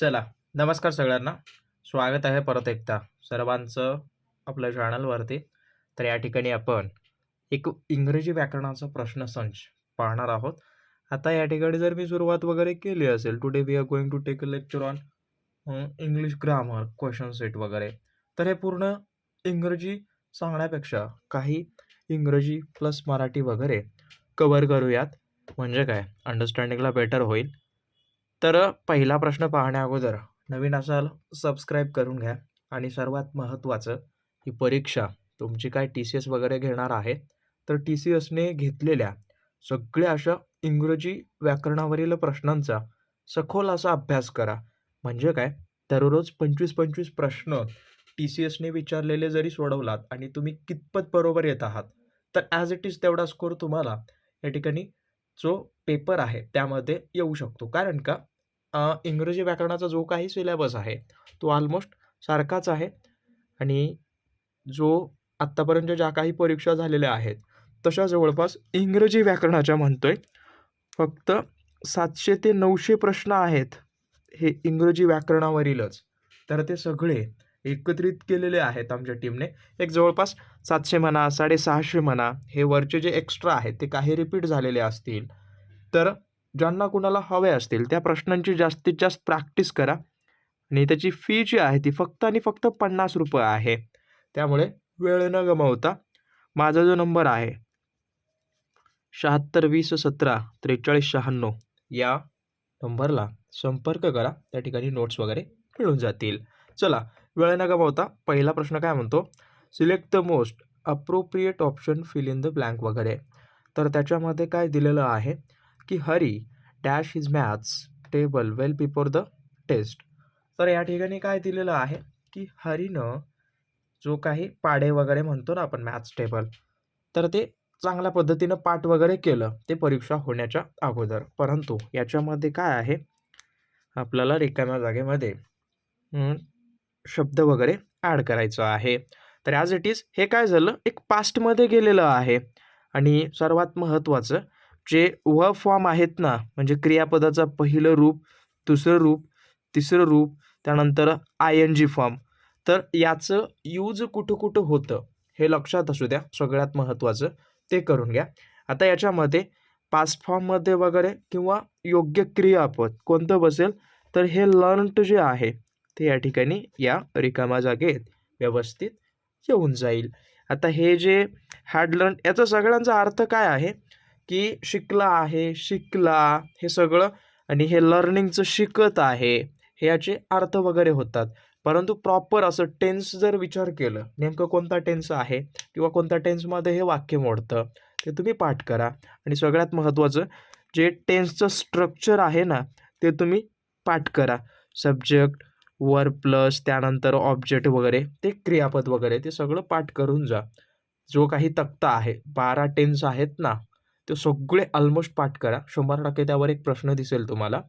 चला, नमस्कार सगळ्यांना. स्वागत आहे परत एकदा सर्वांचं आपल्या चॅनलवरती. तर या ठिकाणी आपण एक इंग्रजी व्याकरणाचा प्रश्नसंच पाहणार आहोत. आता या ठिकाणी जर मी सुरुवात वगैरे केली असेल, today we are going to take a lecture on English grammar, question set वगैरे. तर हे पूर्ण इंग्रजी सांगण्यापेक्षा काही इंग्रजी प्लस मराठी वगैरे कवर करूयात. म्हणजे काय अंडरस्टँडिंगला बेटर होईल. तर पहिला प्रश्न पाहण्या अगोदर नवीन असाल सबस्क्राईब करून घ्या आणि सर्वात महत्त्वाचं ही परीक्षा तुमची काय टी-सी-एस वगैरे घेणार आहे. तर टी-सी-एसने घेतलेल्या सगळ्या अशा इंग्रजी व्याकरणावरील प्रश्नांचा सखोल असा अभ्यास करा. म्हणजे काय दररोज 25-25 प्रश्न टी-सी-एसने विचारलेले जरी सोडवलात आणि तुम्ही कितपत बरोबर येत आहात, तर ॲज इट इज तेवढा स्कोर तुम्हाला या ठिकाणी जो पेपर आहे त्यामध्ये येऊ शकतो. कारण का अ, इंग्रजी व्याकरणाचा जो काही सिलेबस आहे, तो ऑलमोस्ट सारखाच आहे आणि जो आत्तापर्यंत ज्या काही परीक्षा झालेल्या आहेत, तशा जवळपास इंग्रजी व्याकरणाच्या म्हणतोय फक्त 700 ते 900 प्रश्न आहेत, हे इंग्रजी व्याकरणावरीलच. तर ते सगळे एकत्रित केलेले आहेत आमच्या टीमने. एक जवळपास 700 म्हणा, 650 म्हणा, हे वरचे जे एक्स्ट्रा आहेत, ते काही रिपीट झालेले असतील. तर ज्यांना कुणाला हवे असतील, त्या प्रश्नांची जास्तीत जास्त प्रॅक्टिस करा आणि त्याची फी जी आहे, ती फक्त आणि फक्त ₹50 आहे. त्यामुळे वेळ न गमावता माझा जो नंबर आहे 7620174396 या नंबरला संपर्क करा. त्या ठिकाणी नोट्स वगैरे मिळून जातील. चला, वेळ न गमावता पहिला प्रश्न काय म्हणतो, select the most appropriate option fill in the blank वगैरे. तर त्याच्यामध्ये काय दिलेलं आहे, की Hari dash his maths table well before the test. तर या ठिकाणी काय दिलेलं आहे, की हरीनं जो काही पाडे वगैरे म्हणतो ना आपण मॅथ्स टेबल, तर ते चांगल्या पद्धतीनं पाठ वगैरे केलं, ते परीक्षा होण्याच्या अगोदर. परंतु याच्यामध्ये काय आहे, आपल्याला रिकाम्या जागेमध्ये शब्द वगैरे ॲड करायचं आहे. तर ॲज इट इज हे काय झालं, एक पास्टमध्ये गेलेलं आहे आणि सर्वात महत्त्वाचं जे व फॉर्म आहेत ना, म्हणजे क्रियापदाचं पहिलं रूप, दुसरं रूप, तिसरं रूप, त्यानंतर आय-एन-जी फॉर्म. तर याचं यूज कुठं-कुठं होतं, हे लक्षात असू द्या. सगळ्यात महत्त्वाचं ते करून घ्या. आता याच्यामध्ये पास्ट फॉर्ममध्ये वगैरे किंवा योग्य क्रियापद कोणतं बसेल, तर हे लर्न्ट जे आहे, ते या ठिकाणी या रिकाम्या जागेत व्यवस्थित येऊन जाईल. आता हे जे हॅड लर्न याचा सगळ्यांचा अर्थ काय आहे, की शिकला आहे, शिकला हे सगळं आणि हे लर्निंगचं शिकत आहे, हे याचे अर्थ वगैरे होतात. परंतु प्रॉपर असं टेन्स जर विचार केलं, नेमकं कोणता टेन्स आहे किंवा कोणत्या टेन्समध्ये हे वाक्य मोडतं, ते तुम्ही पाठ करा आणि सगळ्यात महत्त्वाचं जे टेन्सचं स्ट्रक्चर आहे ना, ते तुम्ही पाठ करा. सब्जेक्ट, वर प्लस त्यानंतर ऑब्जेक्ट वगैरे, ते क्रियापद वगैरे ते सगळं पाठ करून जा. जो काही तक्ता आहे, 12 टेन्स आहेत ना, ते सगळे ऑलमोस्ट पाठ करा. 100% त्यावर एक प्रश्न दिसेल तुम्हाला.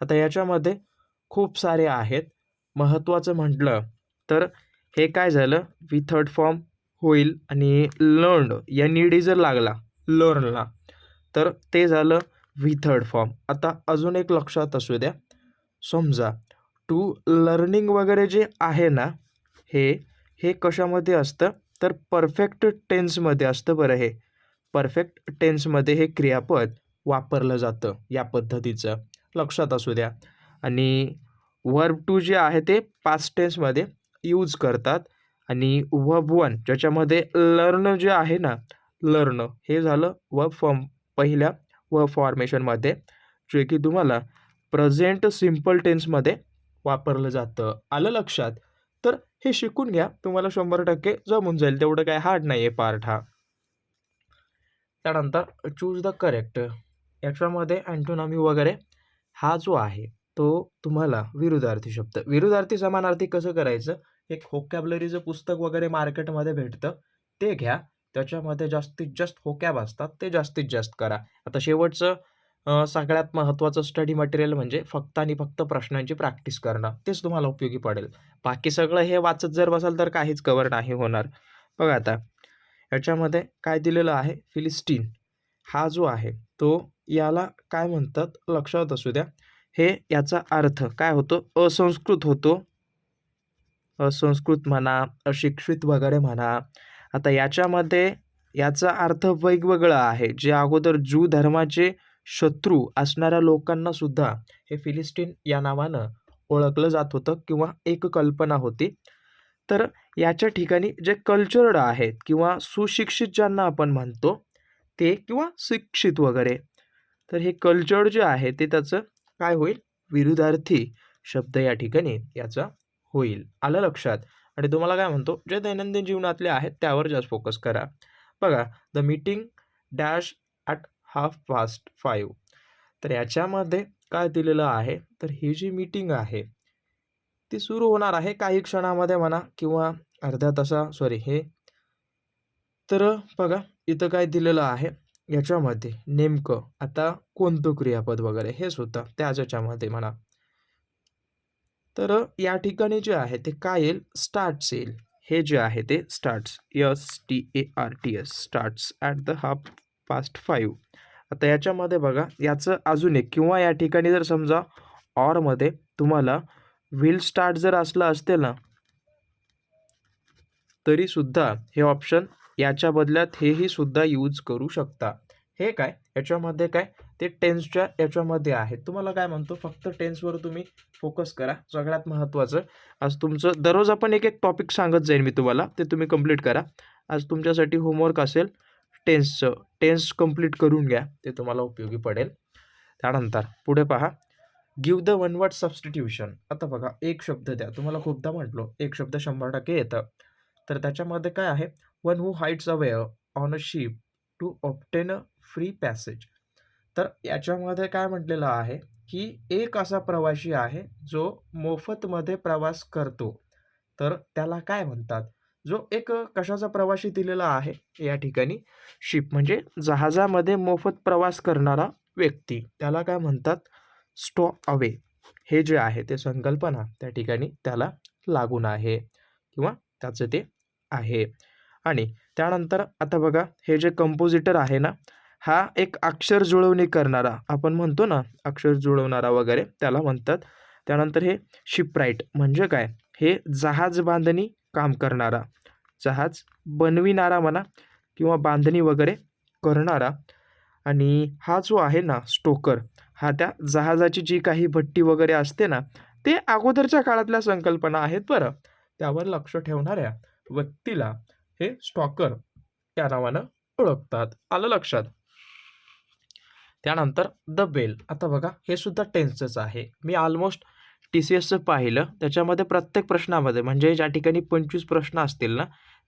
आता याच्यामध्ये खूप सारे आहेत. महत्त्वाचं म्हटलं तर हे काय झालं, वी थर्ड फॉर्म होईल आणि लर्न या निडी जर लागला लर्नला, तर ते झालं वी थर्ड फॉर्म. आता अजून एक लक्षात असू द्या. समजा टू लर्निंग वगैरे जे आहे ना, हे हे कशामध्ये असतं, तर परफेक्ट टेन्समध्ये असतं बरं हे. परफेक्ट टेन्समध्ये हे क्रियापद वापरलं जातं, या पद्धतीचं लक्षात असू द्या. आणि वर्ब टू जे आहे ते पास्ट टेन्समध्ये यूज करतात आणि वर्ब वन ज्याच्यामध्ये लर्न जे आहे ना, लर्न हे झालं वर्ब फॉर्म पहिल्या वर्ब फॉर्मेशनमध्ये, जे की तुम्हाला प्रेझेंट सिंपल टेन्समध्ये वापरलं जातं. आलं लक्षात? तर हे शिकून घ्या. तुम्हाला 100% जमून जाईल. तेवढं काही हार्ड नाही आहे पार्ट हा. त्यानंतर चूज द करेक्ट. याच्यामध्ये अँटोनॉमी वगैरे हा जो आहे, तो तुम्हाला विरुद्धार्थी शब्द. विरुद्धार्थी समानार्थी कसं करायचं, एक होकॅबलरीचं पुस्तक वगैरे मार्केटमध्ये भेटतं, ते घ्या. त्याच्यामध्ये जास्तीत जास्त होकॅब असतात, ते जास्तीत जास्त करा. आता शेवटचं सगळ्यात महत्त्वाचं स्टडी मटेरियल म्हणजे फक्त आणि फक्त प्रश्नांची प्रॅक्टिस करणं. तेच तुम्हाला उपयोगी पडेल. बाकी सगळं हे वाचत जर बसाल, तर काहीच कवर नाही होणार. बघा आता याच्यामध्ये काय दिलेलं आहे, फिलिस्टीन. हा जो आहे, तो याला काय म्हणतात? लक्षात असू द्या. हे याचा अर्थ काय होतो? असंस्कृत होतो. असंस्कृत म्हणा अशिक्षित वगैरे म्हणा. आता याच्यामध्ये याचा अर्थ वेगवेगळा आहे. जे अगोदर जू धर्माचे शत्रू असणाऱ्या लोकांना सुद्धा हे फिलिस्टीन या नावानं ओळखलं जात होतं किंवा एक कल्पना होती. तर याच्या ठिकाणी जे कल्चर्ड आहेत किंवा सुशिक्षित ज्यांना आपण म्हणतो ते किंवा शिक्षित वगैरे तर हे कल्चर्ड जे आहे ते त्याचं काय होईल? विरुद्धार्थी शब्द या ठिकाणी याचा होईल. आलं लक्षात? आणि तुम्हाला काय म्हणतो? जे दैनंदिन जीवनातले आहेत त्यावर जास्त फोकस करा. बघा the meeting dash at half past five तर याच्यामध्ये काय दिलेलं आहे? तर ही जी मीटिंग आहे ती सुरू होणार आहे काही क्षणामध्ये म्हणा किंवा अर्ध्या तासा सॉरी हे. तर बघा इथं काय दिलेलं आहे. याच्यामध्ये नेमकं आता कोणतं क्रियापद वगैरे हे सुद्धा त्याच याच्यामध्ये म्हणा. तर या ठिकाणी जे आहे ते काय येईल? स्टार्ट्स येईल. हे जे आहे ते starts. Yes T A R T S starts at the half past five. आता याच्यामध्ये बघा याचं अजून एक किंवा या ठिकाणी जर समजा ऑरमध्ये तुम्हाला व्हील स्टार्ट जर असलं असते ना तरीसुद्धा हे ऑप्शन याच्या बदल्यात हेही सुद्धा यूज करू शकता. हे काय? याच्यामध्ये काय? ते टेन्सच्या याच्यामध्ये आहे तुम्हाला काय म्हणतो? फक्त टेन्सवर तुम्ही फोकस करा. सगळ्यात महत्त्वाचं आज तुमचं दररोज आपण एक एक टॉपिक सांगत जाईन मी तुम्हाला. ते तुम्ही कंप्लीट करा. आज तुमच्यासाठी होमवर्क असेल टेन्सचं टेन्स कंप्लीट करून घ्या. ते तुम्हाला उपयोगी पडेल. त्यानंतर पुढे पहा. Give the one word substitution आता बघा एक शब्द द्या. तुम्हाला खूपदा म्हटलो एक शब्द शंभर टक्के येतं. तर त्याच्यामध्ये काय आहे? One who hides where on a ship to obtain a free passage तर याच्यामध्ये काय म्हटलेलं आहे? की एक असा प्रवासी आहे जो मोफतमध्ये प्रवास करतो. तर त्याला काय म्हणतात? जो एक कशाचा प्रवासी दिलेला आहे? या ठिकाणी शिप म्हणजे जहाजामध्ये मोफत प्रवास करणारा व्यक्ती. त्याला काय म्हणतात? स्टॉ अवे हे जे आहे ते संकल्पना त्या ठिकाणी त्याला लागून आहे किंवा त्याचं ते आहे. आणि त्यानंतर आता बघा हे जे कंपोजिटर आहे ना हा एक अक्षर जुळवणी करणारा आपण म्हणतो ना अक्षर जुळवणारा वगैरे त्याला म्हणतात. त्यानंतर हे शिपराईट म्हणजे काय? हे जहाज बांधणी काम करणारा जहाज बनविणारा म्हणा किंवा बांधणी वगैरे करणारा. आणि हा जो आहे ना स्टोकर हा त्या जहाजाची जी काही भट्टी वगैरे असते ना ते अगोदरच्या काळातल्या संकल्पना आहेत बरं. त्यावर लक्ष ठेवणाऱ्या व्यक्तीला हे स्टॉकर त्या नावानं ओळखतात. आलं लक्षात? त्यानंतर द बेल. आता बघा हे सुद्धा टेन्सच आहे. मी ऑलमोस्ट टी सी एसचं पाहिलं. त्याच्यामध्ये प्रत्येक प्रश्नामध्ये म्हणजे ज्या ठिकाणी पंचवीस प्रश्न असतील ना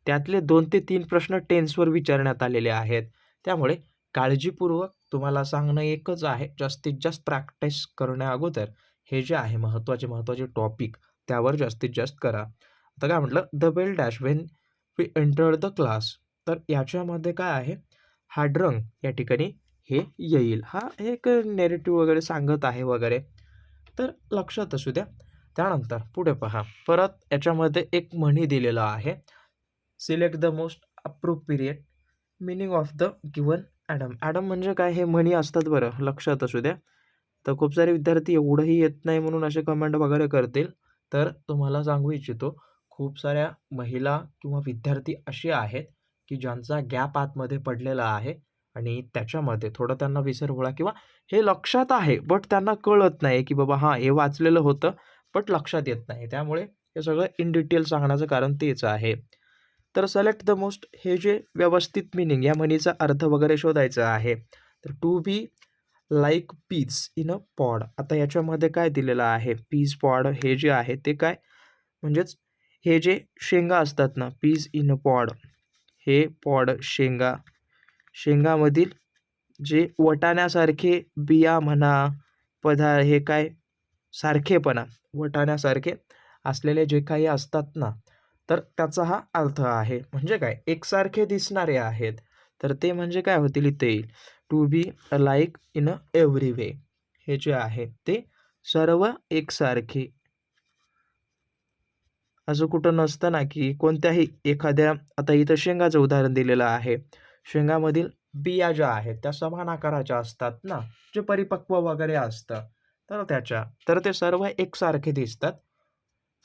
त्यातले दोन ते तीन प्रश्न टेन्सवर विचारण्यात आलेले आहेत. त्यामुळे काळजीपूर्वक तुम्हाला सांगणं एकच आहे जास्तीत जास्त प्रॅक्टिस करण्या अगोदर हे जे आहे महत्त्वाचे महत्त्वाचे टॉपिक त्यावर जास्तीत जास्त करा. आता काय म्हटलं? The bell dash when we enter the class तर याच्यामध्ये काय आहे? हाड्रंग या ठिकाणी हे येईल. हा एक नेरेटिव्ह वगैरे सांगत आहे वगैरे. तर लक्षात असू द्या. त्यानंतर पुढे पहा. परत याच्यामध्ये एक म्हणी दिलेलं आहे. Select the most appropriate meaning of the given idiom idiom म्हणजे काय? हे म्हणी असतात बरं लक्षात असू द्या. तर खूप सारे विद्यार्थी एवढंही येत नाही म्हणून असे कमेंट वगैरे करतील. तर तुम्हाला सांगू इच्छितो खूप साऱ्या महिला किंवा विद्यार्थी असे आहेत की ज्यांचा गॅप आतमध्ये पडलेला आहे आणि त्याच्यामध्ये थोडं त्यांना विसरभोळा किंवा हे लक्षात आहे बट त्यांना कळत नाही की बाबा हां हे वाचलेलं होतं बट लक्षात येत नाही. त्यामुळे हे सगळं इन डिटेल सांगण्याचं कारण तेच आहे. तर सलेक्ट द मोस्ट हे जे व्यवस्थित मिनिंग या म्हणीचा अर्थ वगैरे शोधायचा आहे. तर to be like peas in a pod आता याच्यामध्ये काय दिलेलं आहे? पीज पॉड हे जे आहे ते काय? म्हणजेच हे जे शेंगा असतात ना पीज इन अ पॉड हे पॉड शेंगा. शेंगामधील जे वटाण्यासारखे बिया म्हणा पदा हे काय? सारखेपणा. वटाण्यासारखे असलेले जे काही असतात ना तर त्याचा हा अर्थ आहे. म्हणजे काय? एकसारखे दिसणारे आहेत. तर ते म्हणजे काय होतील? इथे येईल. To be like in a every way हे जे आहे ते सर्व एकसारखे. असं कुठं नसतं ना की कोणत्याही एखाद्या आता इथं शेंगाचं उदाहरण दिलेलं आहे. शेंगामधील बिया ज्या आहेत त्या समान आकाराच्या असतात ना? जे परिपक्व वगैरे असतं. तर त्याच्या तर ते सर्व एकसारखे दिसतात.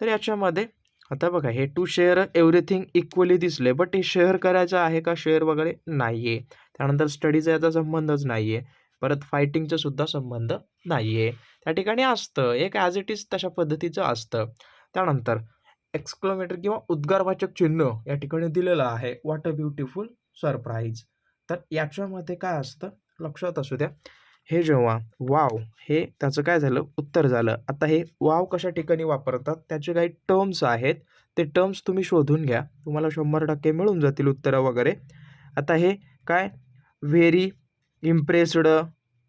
तर याच्यामध्ये आता बघा हे टू शेअर एव्हरीथिंग इक्वली दिसले बट हे शेअर करायचं आहे का शेअर वगैरे नाही आहे त्यानंतर स्टडीचा याचा संबंधच नाही आहे परत फायटिंगचा सुद्धा संबंध नाही आहे त्या ठिकाणी असतं एक ॲज इट इज तशा पद्धतीचं असतं. त्यानंतर एक्सक्लोमीटर किंवा उद्गारवाचक चिन्ह या ठिकाणी दिलेलं आहे. वॉट अ ब्युटिफुल सरप्राईज तर याच्यामध्ये काय असतं? लक्षात असू द्या. हे जेव्हा वाव हे त्याचं काय झालं? उत्तर झालं. आता हे वाव कशा ठिकाणी वापरतात? त्याचे काही टर्म्स आहेत. ते टर्म्स तुम्ही शोधून घ्या. तुम्हाला शंभर टक्के मिळून जातील उत्तरं वगैरे. आता हे काय? व्हेरी इम्प्रेस्ड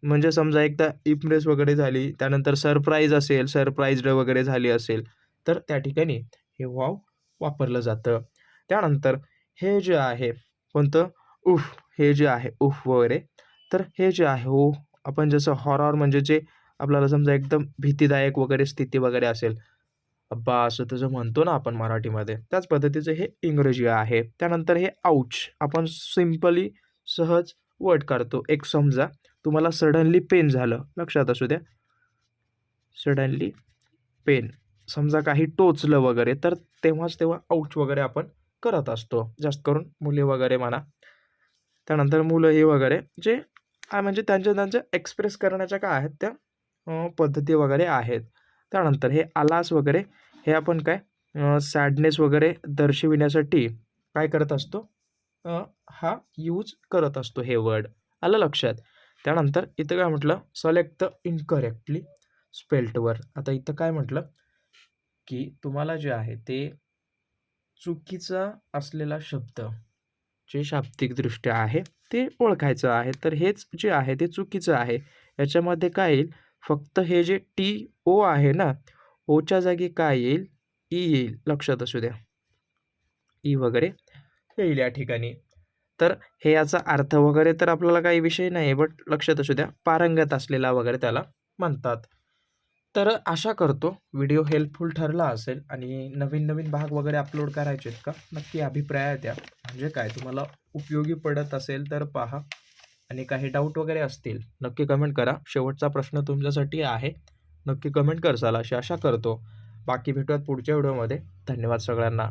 म्हणजे समजा एकदा इम्प्रेस वगैरे झाली त्यानंतर सरप्राईज असेल सरप्राईज्ड वगैरे झाली असेल तर त्या ठिकाणी हे वाव वापरलं जातं. त्यानंतर हे जे आहे कोणतं? उफ हे जे आहे उफ वगैरे तर हे जे आहे ओ आपण जसं हॉरॉर म्हणजे जे आपल्याला समजा एकदम भीतीदायक वगैरे स्थिती वगैरे असेल. अब्बा असं तसं म्हणतो ना आपण मराठीमध्ये. त्याच पद्धतीचं हे इंग्रजी आहे. त्यानंतर हे आऊच आपण सिम्पली सहज वर्ड करतो एक समजा तुम्हाला सडनली पेन झालं. लक्षात असू द्या. सडनली पेन समजा काही टोचलं वगैरे तर तेव्हाच तेव्हा आउच वगैरे आपण करत असतो. जास्त करून मुली वगैरे म्हणा. त्यानंतर मुलं हे वगैरे जे हा म्हणजे त्यांच्या त्यांच्या एक्सप्रेस करण्याच्या काय आहेत त्या? पद्धती वगैरे आहेत. त्यानंतर हे आलास वगैरे हे आपण काय? सॅडनेस वगैरे दर्शविण्यासाठी काय करत असतो? हा यूज करत असतो हे वर्ड आलं लक्षात? त्यानंतर इथं काय म्हटलं? सलेक्ट द इनकरेक्टली स्पेल्टवर आता इथं काय म्हटलं? की तुम्हाला जे आहे ते चुकीचा असलेला शब्द जे शाब्दिकदृष्ट्या आहे ते ओळखायचं आहे. तर हेच जे आहे ते चुकीचं आहे. याच्यामध्ये काय येईल? फक्त हे जे टी ओ आहे ना ओच्या जागी काय येईल? ई येईल. लक्षात असू द्या. ई वगैरे येईल या ठिकाणी. तर हे याचा अर्थ वगैरे तर आपल्याला काही विषय नाही बट लक्षात असू द्या. पारंगत असलेला वगैरे त्याला म्हणतात. तर आशा करतो व्हिडिओ हेल्पफुल ठरला असेल आणि नवीन नवीन भाग वगैरे अपलोड करायचे आहेत का? नक्की अभिप्राय द्या. म्हणजे काय? तुम्हाला उपयोगी पडत असेल तर पहा. आणि काही डाऊट वगैरे असतील नक्की कमेंट करा. शेवटचा प्रश्न तुमच्यासाठी आहे. नक्की कमेंट करसाल अशी आशा करतो. बाकी भेटूयात पुढच्या व्हिडिओमध्ये. धन्यवाद सगळ्यांना.